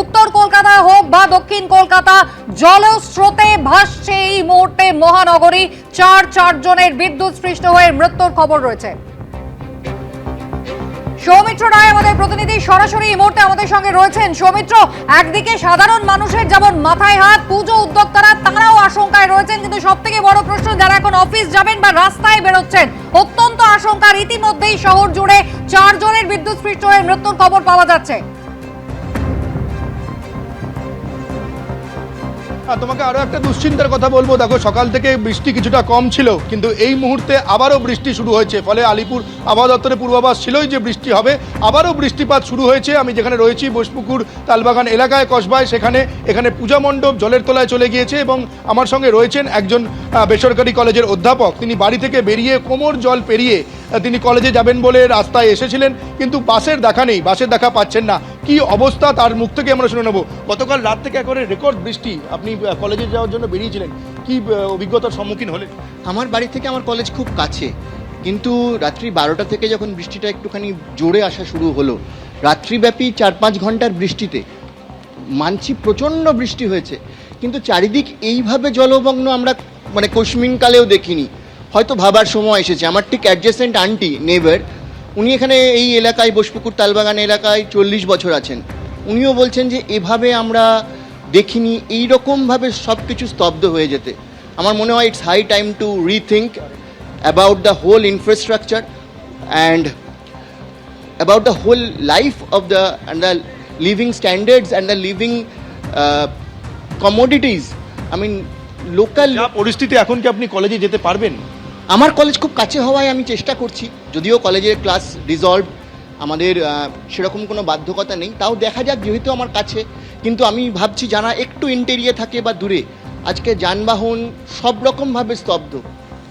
উত্তর কলকাতা হোক বা দক্ষিণ কলকাতা জলস্রোতে ভাসছে এই মুহূর্তে মহানগরী। চার চারজনের বিদ্যুৎ স্পৃষ্ট হয়ে মৃত্যুর খবর রয়েছে। সৌমিত্র রায় আমাদের প্রতিনিধি, সরাসরি এই মুহূর্তে আমাদের সঙ্গে রয়েছেন। সৌমিত্র, একদিকে সাধারণ মানুষের যেমন মাথায় হাত, পুজো উদ্যোক্তারা তারাও আশঙ্কায় রয়েছেন। কিন্তু সব থেকে বড় প্রশ্ন, যারা এখন অফিস যাবেন বা রাস্তায় বেরোচ্ছেন, অত্যন্ত আশঙ্কার ইতিমধ্যেই শহর জুড়ে চারজনের বিদ্যুৎ স্পৃষ্ট হয়ে মৃত্যুর খবর পাওয়া যাচ্ছে। আর তোমাকে আরও একটা দুশ্চিন্তার কথা বলব। দেখো, সকাল থেকে বৃষ্টি কিছুটা কম ছিল, কিন্তু এই মুহূর্তে আবারও বৃষ্টি শুরু হয়েছে। ফলে আলিপুর আবহাওয়া দপ্তরের পূর্বাভাস ছিলই যে বৃষ্টি হবে। আবারও বৃষ্টিপাত শুরু হয়েছে। আমি যেখানে রয়েছি, বোসপুকুর, তালবাগান এলাকায়, কসবায়, সেখানে, এখানে পূজা মণ্ডপ জলের তলায় চলে গিয়েছে এবং আমার সঙ্গে রয়েছেন একজন বেসরকারি কলেজের অধ্যাপক। তিনি বাড়ি থেকে বেরিয়ে কোমর জল পেরিয়ে তিনি কলেজে যাবেন বলে রাস্তায় এসেছিলেন, কিন্তু বাসের দেখা নেই, বাসের দেখা পাচ্ছেন না। কি অবস্থা তার মুখ থেকে আমরা শুনে নেব। গতকাল রাত থেকে একেবারে রেকর্ড বৃষ্টি। আপনি কলেজে যাওয়ার জন্য বেরিয়েছিলেন। কি অভিজ্ঞতার সম্মুখীন হলেন? আমার বাড়ি থেকে আমার কলেজ খুব কাছে। কিন্তু রাত্রি বারোটা থেকে যখন বৃষ্টিটা একটুখানি জোরে আসা শুরু হলো, রাত্রিব্যাপী চার পাঁচ ঘণ্টার বৃষ্টিতে মানছি প্রচণ্ড বৃষ্টি হয়েছে। কিন্তু চারিদিক এইভাবে জলমগ্ন আমরা মানে কোশমিনকালেও দেখিনি। হয়তো ভাবার সময় এসেছে। আমার ঠিক অ্যাডজেসেন্ট আন্টি নেভার উনি এখানে এই এলাকায়, বসপুকুর তালবাগান এলাকায় চল্লিশ বছর আছেন। উনিও বলছেন যে, এভাবে আমরা দেখিনি, এইরকমভাবে সব কিছু স্তব্ধ হয়ে যেতে। আমার মনে হয় it's high time to rethink about the whole infrastructure and about the whole life of the and the living standards and the living commodities I mean local পরিস্থিতি এখন কি আপনি কলেজে যেতে পারবেন? আমার কলেজ খুব কাছে হওয়ায় আমি চেষ্টা করছি যদিও কলেজের ক্লাস রিজলভ আমাদের সেরকম কোনো বাধ্যকতা নেই তাও দেখা যাক যেহেতু আমার কাছে কিন্তু আমি ভাবছি যারা একটু ইন্টেরিয়ে থাকে বা দূরে আজকে যানবাহন সব রকমভাবে স্তব্ধ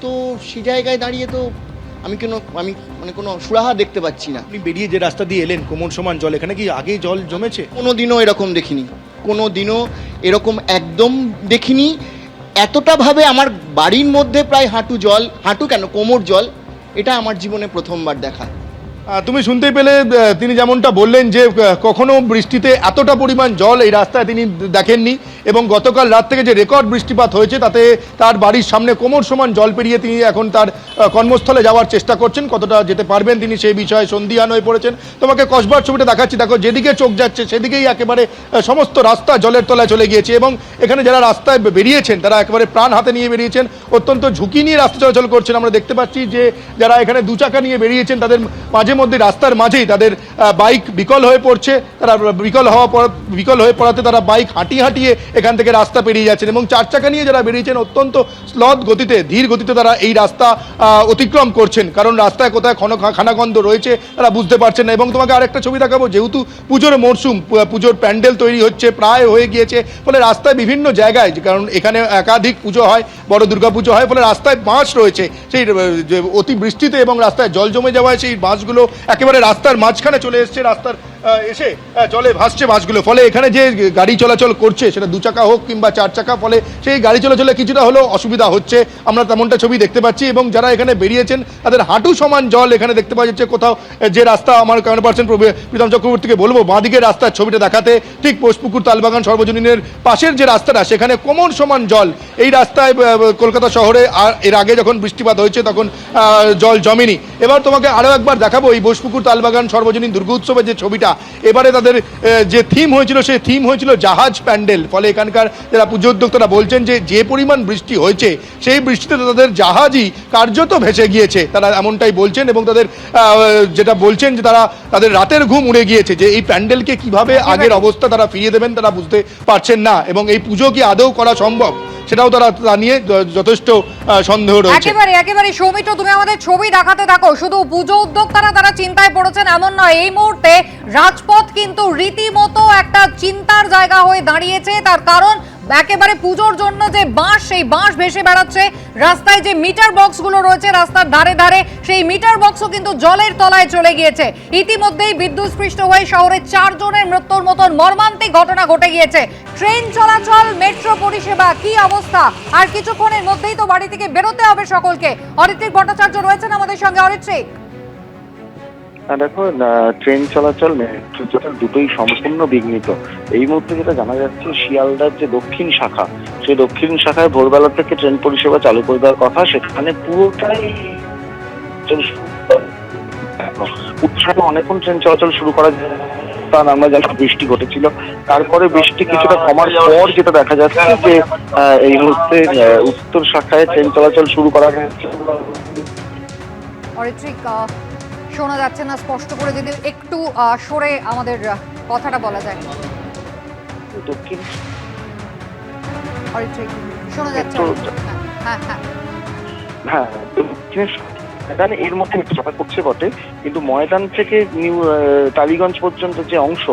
তো সে জায়গায় দাঁড়িয়ে তো আমি কোনো আমি মানে কোনো সুরাহা দেখতে পাচ্ছি না। আপনি বেরিয়ে যে রাস্তা দিয়ে এলেন কোমর সমান জল এখানে কি আগে জল জমেছে? কোনো দিনও এরকম দেখিনি কোনো দিনও এরকম একদম দেখিনি এতটা ভাবে আমার বাড়ির মধ্যে প্রায় হাঁটু জল, হাঁটু কেন? কোমর জল, এটা আমার জীবনে প্রথমবার দেখা। তুমি শুনতে পেলে তিনি যেমনটা বললেন যে কখনো বৃষ্টিতে এতটা পরিমাণ জল এই রাস্তায় তিনি দেখেননি। এবং গতকাল রাত থেকে যে রেকর্ড বৃষ্টিপাত হয়েছে, তাতে তার বাড়ির সামনে কোমর সমান জল পেরিয়ে তিনি এখন তার কর্মস্থলে যাওয়ার চেষ্টা করছেন। কতটা যেতে পারবেন তিনি সেই বিষয়ে সন্দিহান হয়ে পড়েছেন। তোমাকে কসবার ছবিটা দেখাচ্ছি। দেখো, যেদিকে চোখ যাচ্ছে, সেদিকেই একেবারে সমস্ত রাস্তা জলের তলায় চলে গিয়েছে এবং এখানে যারা রাস্তায় বেরিয়েছেন, তারা একেবারে প্রাণ হাতে নিয়ে বেরিয়েছেন। অত্যন্ত ঝুঁকি নিয়ে রাস্তা চলাচল করছেন। আমরা দেখতে পাচ্ছি যে যারা এখানে দু চাকা নিয়ে বেরিয়েছেন, তাদের মাঝে মধ্যে, রাস্তার মাঝেই তাদের বাইক বিকল হয়ে পড়ছে। তারা, বিকল হওয়া বিকল হয়ে পড়াতে তারা বাইক হাঁটিয়ে হাঁটিয়ে এখান থেকে রাস্তা পেরিয়ে যাচ্ছেন এবং চার চাকা নিয়ে যারা বেরিয়েছেন অত্যন্ত স্লথ গতিতে, ধীর গতিতে তারা এই রাস্তা অতিক্রম করছেন। কারণ রাস্তায় কোথায় ক্ষণ খানাগন্ধ রয়েছে, তারা বুঝতে পারছেন না। এবং তোমাকে আরেকটা ছবি দেখাবো, যেহেতু পুজোর মরশুম পুজোর প্যান্ডেল তৈরি হচ্ছে, প্রায় হয়ে গিয়েছে, ফলে রাস্তায় বিভিন্ন জায়গায়, কারণ এখানে একাধিক পুজো হয়, বড় দুর্গা পুজো হয়, ফলে রাস্তায় বাঁশ রয়েছে। সেই আহ, যে অতি বৃষ্টিতে এবং রাস্তায় জল জমে যাওয়ায় সেই বাঁশগুলো একেবারে রাস্তার মাঝখানে চলে এসছে রাস্তার এসে জলে ভাসছে বাসগুলো ফলে এখানে যে গাড়ি চলাচল করছে সেটা দু চাকা হোক কিংবা চার চাকা ফলে সেই গাড়ি চলাচলে কিছুটা হলেও অসুবিধা হচ্ছে। আমরা তেমনটা ছবি দেখতে পাচ্ছি এবং যারা এখানে বেরিয়েছেন তাদের হাঁটু সমান জল এখানে দেখতে পাওয়া যাচ্ছে। কোথাও যে রাস্তা আমার কারণ পার্সেন্ট প্রীতম চক্রবর্তীকে বলব বাঁদিকে রাস্তার ছবিটা দেখাতে ঠিক পোষপুকুর তালবাগান সর্বজনীনের পাশের যে রাস্তাটা সেখানে কোমর সমান জল। এই রাস্তায় কলকাতা শহরে আর- এর আগে যখন বৃষ্টিপাত হয়েছে তখন জল জমেনি। এবার তোমাকে আরও একবার দেখাবো এই বোসপুকুর তালবাগান সর্বজনীন দুর্গা উৎসবের যে ছবিটা এবারে তাদের যে থিম হয়েছিল সেই থিম হয়েছিল জাহাজ প্যান্ডেল। ফলে এখানকার যারা পুজো উদ্যোক্তারা বলছেন যে যে পরিমাণ বৃষ্টি হয়েছে সেই বৃষ্টিতে তাদের জাহাজই কার্যত ভেসে গিয়েছে। তারা এমনটাই বলছেন এবং তাদের যেটা বলছেন যে তারা তাদের রাতের ঘুম উড়ে গিয়েছে যে এই প্যান্ডেলকে কীভাবে আগের অবস্থা তারা ফিরিয়ে দেবেন তারা বুঝতে পারছেন না এবং এই পুজো কি আদৌ করা সম্ভব? সেটাও তারা তা নিয়ে যথেষ্ট সন্দেহ রয়েছে। একেবারে একেবারে সৌমিত্র, তুমি আমাদের ছবি দেখাতে থাকো। শুধু পুজো উদ্যোক্তারা তারা চিন্তায় পড়েছেন, এমন নয়, এই মুহূর্তে রাজপথ কিন্তু রীতিমতো একটা চিন্তার জায়গা হয়ে দাঁড়িয়েছে। তার কারণ একেবারে পুজোর জন্য যে বাঁশ, সেই বাঁশ ভেসে বেড়াচ্ছে। রাস্তায় যে মিটার বক্সগুলো রয়েছে রাস্তার ধারে ধারে, সেই মিটার বক্সও কিন্তু জলের তলায় চলে গিয়েছে। ইতিমধ্যেই বিদ্যুৎ স্পৃষ্ট হয়ে শহরে চারজনের মৃত্যুর মতন মর্মান্তিক ঘটনা ঘটে গিয়েছে। ট্রেন চলাচল, মেট্রো পরিষেবা, কি অবস্থা? আর কিছুক্ষণের মধ্যেই তো বাড়ি থেকে বেরোতে হবে সকলকে। অরিত্রিক ভট্টাচার্য রয়েছেন আমাদের সঙ্গে। অরিত্রিক। দেখো ট্রেন চলাচল মেট্রো চলাচল দুটোই সম্পূর্ণ বিঘ্নিত। এই মুহূর্তে যেটা জানা যাচ্ছে শিয়ালদার যে দক্ষিণ শাখা সেই দক্ষিণ শাখায় ভোরবেলা থেকে ট্রেন পরিষেবা চালু করে দেওয়ার কথা সেখানে পুরোটাই উৎসাহে অনেকক্ষণ ট্রেন চলাচল শুরু করা কারণ আমরা জানি বৃষ্টি ঘটেছিল। তারপরে বৃষ্টি কিছুটা কমার পর যেটা দেখা যাচ্ছে যে এই মুহূর্তে উত্তর শাখায় ট্রেন চলাচল শুরু করা আহ, শোনা যাচ্ছে না স্পষ্ট করে যদি একটু সরে আমাদের কথাটা বলা যায়। দক্ষিণ। শোনা যাচ্ছে। হ্যাঁ হ্যাঁ। হ্যাঁ দক্ষিণের এর মধ্যে একটু চাপা পড়ছে বটে কিন্তু ময়দান থেকে নিউ টালিগঞ্জ পর্যন্ত যে অংশ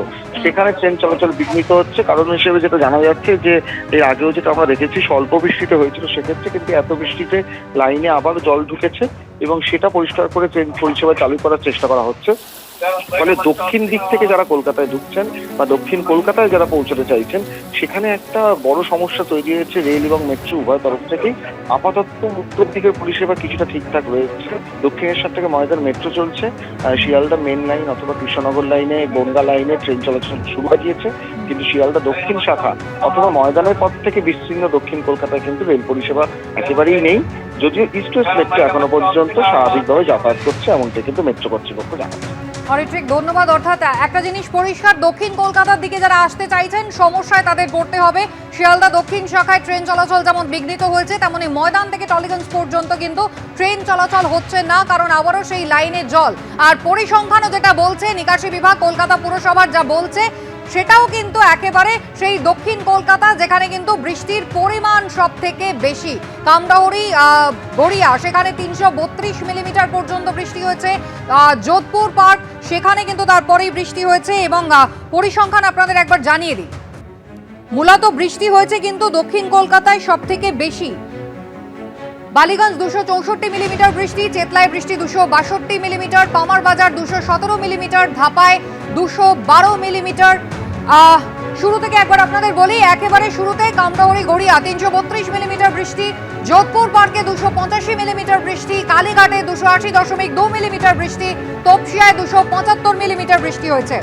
সেখানে ট্রেন চলাচল বিঘ্নিত হচ্ছে। কারণ হিসেবে যেটা জানা যাচ্ছে যে এর আগেও যেটা আমরা দেখেছি স্বল্প বৃষ্টিতে হয়েছিল সেক্ষেত্রে কিন্তু এত বৃষ্টিতে লাইনে আবার জল ঢুকেছে। এবং সেটা পরিষ্কার করে ট্রেন পরিষেবা চালু করার চেষ্টা করা হচ্ছে। ফলে দক্ষিণ দিক থেকে যারা কলকাতায় ঢুকছেন বা দক্ষিণ কলকাতায় যারা পৌঁছতে চাইছেন, সেখানে একটা বড় সমস্যা তৈরি হয়েছে রেল এবং মেট্রো উভয় তরফ থেকেই। আপাতত উত্তর দিকের পরিষেবা কিছুটা ঠিকঠাক রয়েছে। দক্ষিণেশ্বর থেকে ময়দান মেট্রো চলছে। শিয়ালদা মেন লাইন অথবা কৃষ্ণনগর লাইনে বনগা লাইনে ট্রেন চলাচল শুরু হয়ে গিয়েছে কিন্তু শিয়ালদা দক্ষিণ শাখা অথবা ময়দানের পথ থেকে বিস্তীর্ণ দক্ষিণ কলকাতায় কিন্তু রেল পরিষেবা একেবারেই নেই। যদিও ইস্ট ওয়েস্ট মেট্রো এখনও পর্যন্ত স্বাভাবিকভাবে যাতায়াত করছে কিন্তু মেট্রো কর্তৃপক্ষ জানাচ্ছে। ধন্যবাদ। অর্থাৎ একটা জিনিস পরিষ্কার, দক্ষিণ কলকাতার দিকে যারা আসতে চাইছেন, সমস্যায় তাদের পড়তে হবে। শিয়ালদা দক্ষিণ শাখায় ট্রেন চলাচল যেমন বিঘ্নিত হয়েছে, তেমনি ময়দান থেকে টলিগঞ্জ পর্যন্ত কিন্তু ট্রেন চলাচল হচ্ছে না, কারণ আবারও সেই লাইনে জল। আর পরিসংখ্যানও যেটা বলছে, নিকাশি বিভাগ, কলকাতা পুরসভার যা বলছে সেটাও কিন্তু একেবারে সেই দক্ষিণ কলকাতা যেখানে কিন্তু বৃষ্টির পরিমাণ সব থেকে বেশি। কামডাউরি আহ, গড়িয়া সেখানে তিনশো বত্রিশ মিলিমিটার পর্যন্ত বৃষ্টি হয়েছে। যোধপুর পার্ক সেখানে কিন্তু তারপরেই বৃষ্টি হয়েছে এবং পরিসংখ্যান আপনাদের একবার জানিয়ে দিই। মূলত বৃষ্টি হয়েছে কিন্তু দক্ষিণ কলকাতায় সব থেকে বেশি। বালিগঞ্জ দুশো চৌষট্টি মিলিমিটার বৃষ্টি চেতলায় বৃষ্টি দুশো বাষট্টি মিলিমিটার পামার বাজার দুশো সতেরো মিলিমিটার ধাপায় দুশো বারো মিলিমিটার শুরু থেকে একবার আপনাদের বলি, একেবারে শুরুতে কামরাহরি গড়িয়া তিনশো বত্রিশ মিলিমিটার বৃষ্টি, যোধপুর পার্কে দুশো পঁচাশি মিলিমিটার বৃষ্টি, কালীঘাটে দুশো আশি দশমিক দু মিলিমিটার বৃষ্টি, তপসিয়ায় দুশো পঁচাত্তর মিলিমিটার বৃষ্টি হয়েছে।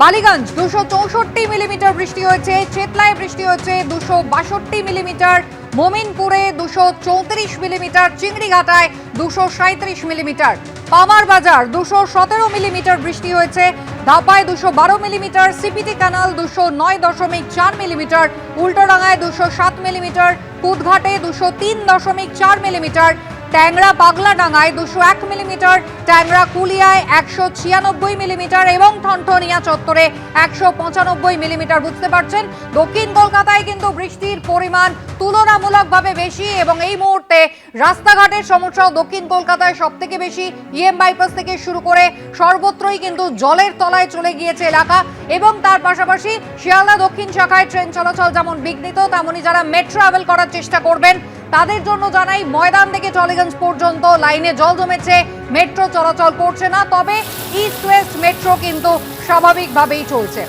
বালিগঞ্জ দুশো চৌষট্টি মিলিমিটার বৃষ্টি হয়েছে, চেতলায় বৃষ্টি হয়েছে দুশো বাষট্টি মিলিমিটার, মোমিনপুরে দুশো চৌত্রিশ মিলিমিটার, চিংড়িঘাটায় দুশো সাঁত্রিশ মিলিমিটার পামার বাজার দুশো সতেরো মিলিমিটার বৃষ্টি হয়েছে ধাপায় দুশো বারো মিলিমিটার, সিপিটি ক্যানাল দুশো নয় দশমিক চার মিলিমিটার উল্টোডাঙায় দুশো সাত মিলিমিটার কুদঘাটে দুশো তিন দশমিক চার মিলিমিটার ট্যাংরা পাগলাডাঙ্গায় দুশো এক মিলিমিটার, ট্যাংরা কুলিয়ায় একশো ছিয়ানব্বই মিলিমিটার এবং ঠনঠনিয়া চত্বরে একশো পঁচানব্বই মিলিমিটার। বুঝতে পারছেন? দক্ষিণ কলকাতায় কিন্তু বৃষ্টির পরিমাণ তুলনামূলকভাবে বেশি এবং এই মুহূর্তে রাস্তাঘাটের সমস্যাও দক্ষিণ কলকাতায় সব থেকে বেশি ইএম বাইপাস থেকে শুরু করে সর্বত্রই কিন্তু জলের তলায় চলে গিয়েছে এলাকা এবং তার পাশাপাশি শিয়ালদা দক্ষিণ শাখায় ট্রেন চলাচল যেমন বিঘ্নিত, তেমনি যারা মেট্রো ট্রাভেল করার চেষ্টা করবেন তাদের জন্য জানাই, ময়দান থেকে টলিগঞ্জ পর্যন্ত লাইনে জল জমেছে, মেট্রো চলাচল করছে না, তবে ইস্ট ওয়েস্ট মেট্রো কিন্তু স্বাভাবিকভাবেই চলছে।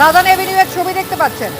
রাজধানী এভিনিউ এর ছবি দেখতে পাচ্ছেন।